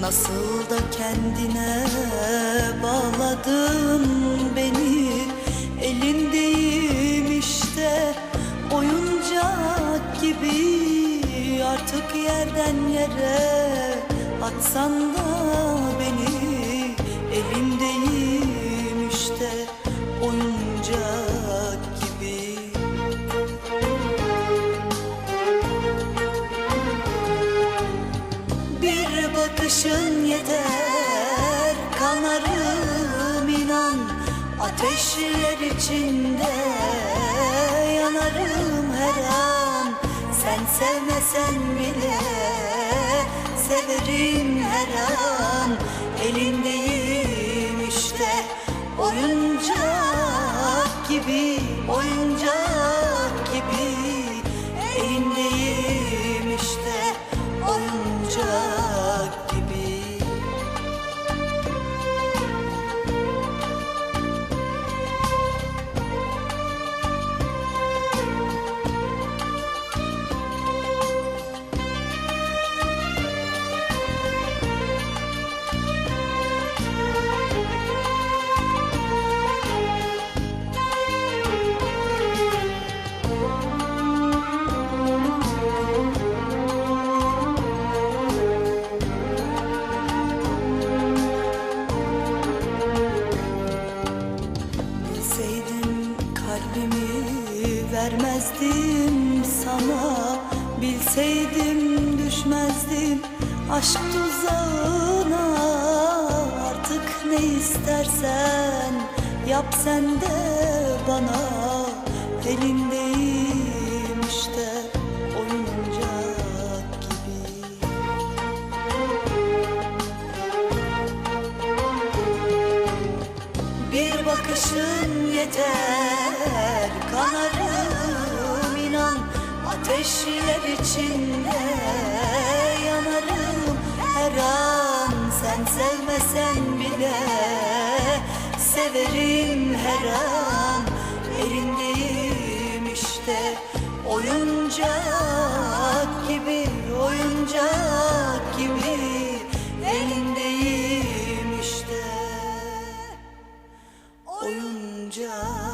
Nasıl da kendine bağladın beni? Elindeyim işte oyuncak gibi. Artık yerden yere atsan da beni. Elindeyim bakışın yeter kanarım inan. Ateşler içinde yanarım her an. Sen sevmesen bile severim her an. Elindeyim işte oyuncak gibi oyuncak gibi. Elindeyim vermezdim sana Bilseydim düşmezdim aşk tuzağına. Artık ne istersen yap sen de bana Elindeyim Bir bakışın yeter kanarım inan Ateşler içinde yanarım. Her an Sen sevmesen bile severim her an. Elindeyim işte olunca